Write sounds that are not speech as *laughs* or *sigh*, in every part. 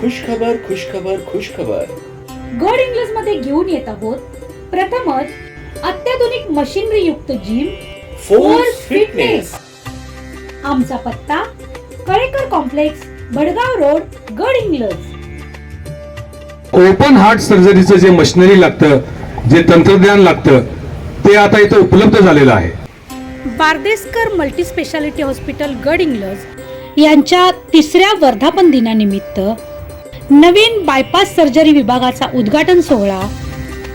खुशखबर खुशखबर खुशखबर गड इंग्लजमध्ये घेऊन येत आहोत. प्रथमच अत्याधुनिक मशिनरी युक्त जिम फोर्स फिटनेस आमचा पत्ता कळेकर कॉम्प्लेक्स भडगाव रोड गड इंग्लज ओपन हार्ट सर्जरीचं जे मशिनरी लागतं जे तंत्रज्ञान लागतं ते आता इथं उपलब्ध झालेलं आहे. बारदेसकर मल्टी स्पेशालिटी हॉस्पिटल गड इंग्लज यांच्या तिसऱ्या वर्धापन दिनानिमित्त नवीन बायपास सर्जरी विभागाचा उद्घाटन सोहळा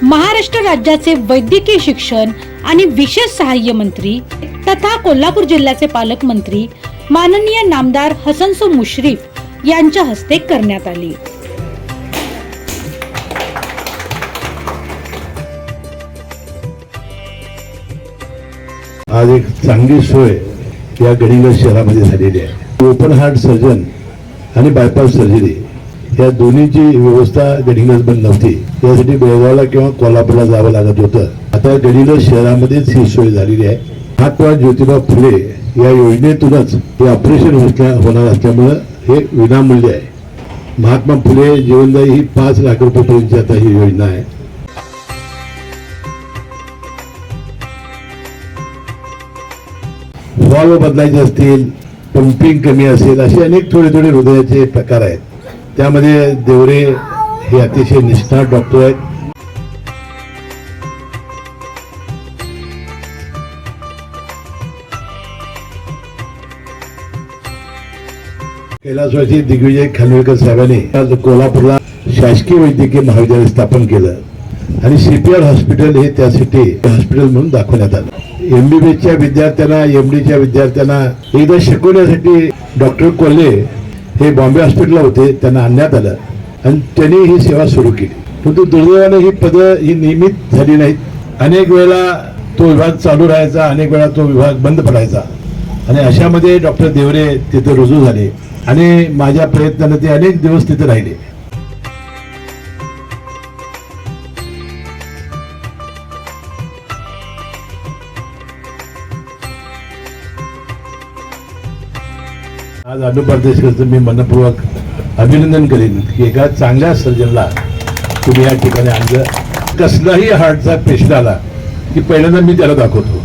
महाराष्ट्र राज्याचे वैद्यकीय शिक्षण आणि विशेष सहाय्य मंत्री तथा कोल्हापूर जिल्ह्याचे पालकमंत्री माननीय नामदार हसनसो मुश्रीफ यांच्या हस्ते करण्यात आली. आज एक चांगली सोय या गडिंग शहरामध्ये झालेली आहे. ओपन हार्ट सर्जन आणि बायपास सर्जरी या दोन्हीची व्यवस्था गडिंग्लजमध्ये नव्हती. त्यासाठी बेळगावला किंवा कोल्हापूरला जावं लागत होतं. आता गडिंग्लज शहरामध्येच ही सोय झालेली आहे. महात्मा ज्योतिबा फुले या योजनेतूनच हे ऑपरेशन होण्या- होणार असल्यामुळं हे विनामूल्य आहे. महात्मा फुले जीवनदायी ही पाच लाख रुपयेपर्यंतची आता ही योजना आहे. व्हॉल्व बदलायचे असतील पंपिंग कमी असेल असे अनेक थोडे थोडे हृदयाचे प्रकार आहेत. त्यामध्ये देवरे हे अतिशय निष्णात डॉक्टर आहेत. कैलासवासी दिग्विजय खानविलकर साहेबांनी आज कोल्हापूरला शासकीय वैद्यकीय महाविद्यालय स्थापन केलं. आणि सीपीआर हॉस्पिटल हे त्यासाठी हॉस्पिटल म्हणून दाखवण्यात आलं. एमबीबीएसच्या विद्यार्थ्यांना एमडीच्या विद्यार्थ्यांना एकदा शिकवण्यासाठी डॉक्टर कोल्हे हे बॉम्बे हॉस्पिटलला होते त्यांना आणण्यात आलं. आणि त्यांनी ही सेवा सुरू केली. परंतु दुर्दैवाने ही पदं ही नियमित झाली नाहीत. अनेक वेळेला तो विभाग चालू राहायचा अनेक वेळा तो विभाग बंद पडायचा. आणि अशामध्ये डॉक्टर देवरे तिथे रुजू झाले. आणि माझ्या प्रयत्नाने ते अनेक दिवस तिथे राहिले. आज अनु परदेशकरचं मी मनपूर्वक अभिनंदन करीन की एका चांगल्या सर्जनला तुम्ही या ठिकाणी आणलं. कसलाही हार्टचा पेशंट आला की पहिल्यांदा मी त्याला दाखवतो.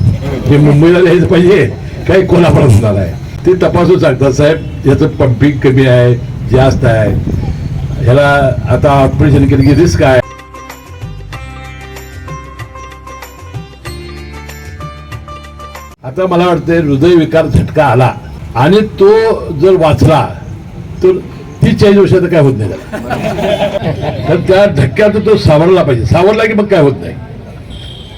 हे मुंबईला हेच पाहिजे काही कोल्हापुरात होणार आहे. ते तपासून सांगतात साहेब याचं पंपिंग कमी आहे जास्त आहे. ह्याला आता ऑपरेशन केलं की रिस्क आहे. आता मला वाटतंय हृदयविकार झटका आला. आणि तो जर वाचला तर ती चाळीस वर्षात काय होत नाही त्याला. तर त्या धक्क्यात तो सावरला पाहिजे. सावरला की मग काय होत नाही?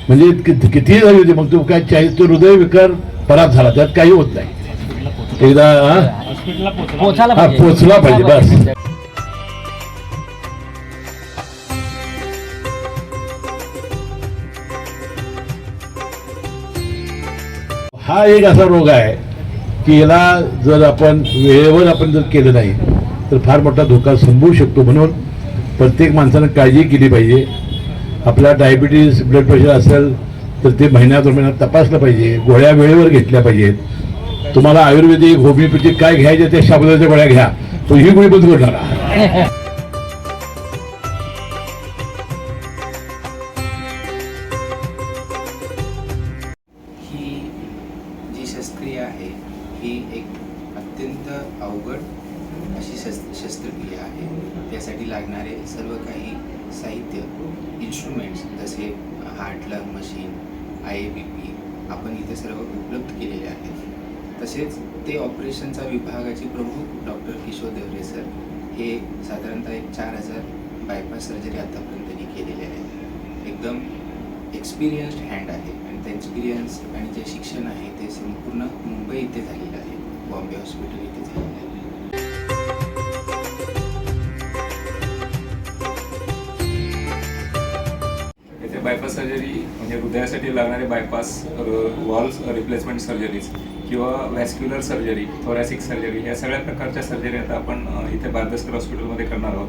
म्हणजे कितीही झाली होती मग तो काय चाळीस तो हृदयविकार परात झाला. त्यात काही होत नाही. एकदा? हा? पोचला पाहिजे बस. हा एक असा रोग आहे की याला जर आपण वेळेवर आपण जर केलं नाही तर फार मोठा धोका संभवू शकतो म्हणून प्रत्येक माणसानं काळजी केली पाहिजे. आपला डायबिटीस ब्लड प्रेशर असेल तर ते महिन्या दोन महिन्यात तपासलं पाहिजे. गोळ्या वेळेवर घेतल्या पाहिजेत. तुम्हाला आयुर्वेदिक होमिओपॅथिक काय घ्यायचे त्या शाबदाच्या गोळ्या घ्या. तो ही गोळी बंद करणार *laughs* अवघड अशी शस्त्र शस्त्रक्रिया आहे. त्यासाठी लागणारे सर्व काही साहित्य इन्स्ट्रुमेंट्स जसे heart lung machine I A B P आपण इथे सर्व उपलब्ध केलेले आहेत. तसेच ते ऑपरेशनचा विभागाचे प्रमुख डॉक्टर किशोर देवरे सर हे साधारणतः एक चार हजार बायपास सर्जरी आतापर्यंत त्यांनी केलेले आहे एकदम एक्सपिरियन्स्ड हँड आहे. आणि त्या एक्सपिरियन्स आणि जे शिक्षण आहे ते संपूर्ण मुंबई इथे झालेलं आहे. बॉम्बे हॉस्पिटल इथे झालेलं आहे. बायपास सर्जरी म्हणजे हृदयासाठी लागणारे बायपास वॉल्स रिप्लेसमेंट सर्जरीज किंवा व्हॅस्क्युलर सर्जरी थोरॅसिक सर्जरी या सगळ्या प्रकारच्या सर्जरी आता आपण इथे बारदस्कर हॉस्पिटलमध्ये करणार आहोत.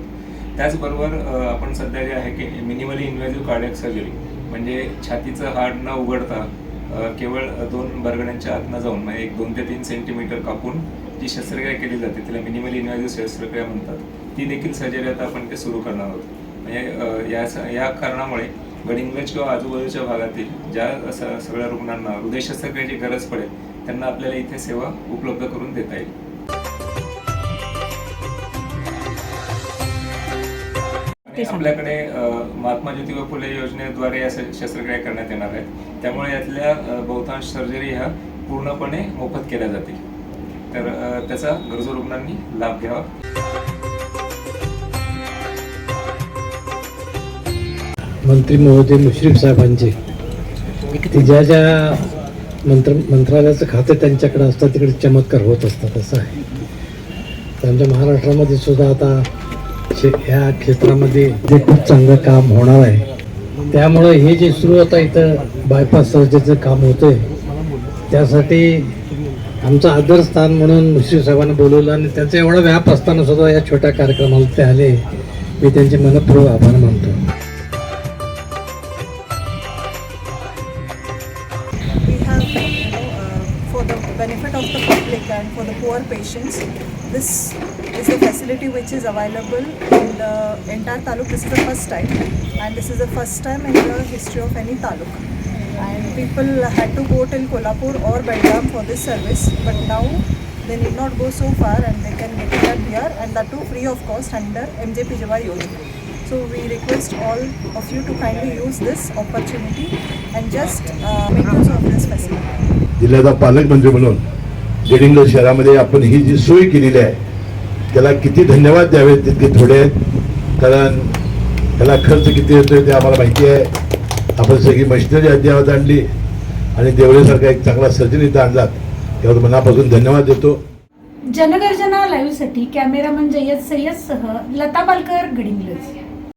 त्याचबरोबर आपण सध्या जे आहे की मिनिमली इन्व्हेजिव्ह कार्डियक सर्जरी म्हणजे छातीचं हाड न उघडता केवळ दोन बरगड्यांच्या आत जाऊन म्हणजे एक दोन ते तीन सेंटीमीटर कापून जी शस्त्रक्रिया केली जाते तिला मिनिमली इन्व्हेजिव्ह शस्त्रक्रिया म्हणतात. ती देखील सर्जरी आता आपण ते सुरू करणार आहोत. म्हणजे या स- या कारणामुळे गडिंग्लज किंवा आजूबाजूच्या भागातील ज्या सगळ्या रुग्णांना हृदय शस्त्रक्रियेची गरज पडेल त्यांना आपल्याला इथे सेवा उपलब्ध करून देता येईल. आपल्याकडे महात्मा ज्योतिबा फुले योजनेद्वारे या शस्त्रक्रिया करण्यात येणार आहेत. त्यामुळे यातल्या बहुतांश सर्जरी ह्या पूर्णपणे मोफत केल्या जातील. तर त्याचा गरजू रुग्णांनी लाभ घ्यावा. मंत्री महोदय मुश्रीफ साहेबांचे. ज्या ज्या मंत्र मंत्रालयाचं खातं त्यांच्याकडे असतं तिकडे चमत्कार होत असतात असं आहे. आमच्या महाराष्ट्रामध्ये सुद्धा आता ह्या क्षेत्रामध्ये जे खूप चांगलं काम होणार आहे. त्यामुळं हे जे सुरू आता इथं बायपास सर्जेचं काम होतंय त्यासाठी आमचं आदरस्थान म्हणून मुश्रीफ बोलवलं आणि त्यांचा एवढा व्याप असताना सुद्धा या छोट्या कार्यक्रमाला ते आले. मी त्यांचे मनपूर्वक आभार मानतो. Benefit of the public and for the poor patients. This is a facility which is available in the entire taluk this is the first time. And this is the first time in the history of any taluk. And people had to go till kolhapur or belgaum for this service. But now they need not go so far and they can get it done here. And that too free of cost under mjpjy yojana so we request all of you to kindly use this opportunity and just uh, make use of this facility. जिल्ह्याचा पालकमंत्री म्हणून गडिंग्लज शहरामध्ये आपण ही जी सोय केलेली आहे त्याला किती धन्यवाद द्यावे तितके थोडे आहेत. कारण त्याला खर्च किती येतोय ते आम्हाला माहिती आहे. आपण सगळी मशिनरी अद्यावत आणली आणि देवळेसारखा एक चांगला सर्जन इथं आणलात. त्यावर मनापासून धन्यवाद देतो. जनगर्जना लाईव्हसाठी कॅमेरामन जय्यद सय्यदसह लता पालकर गडिंग्लज.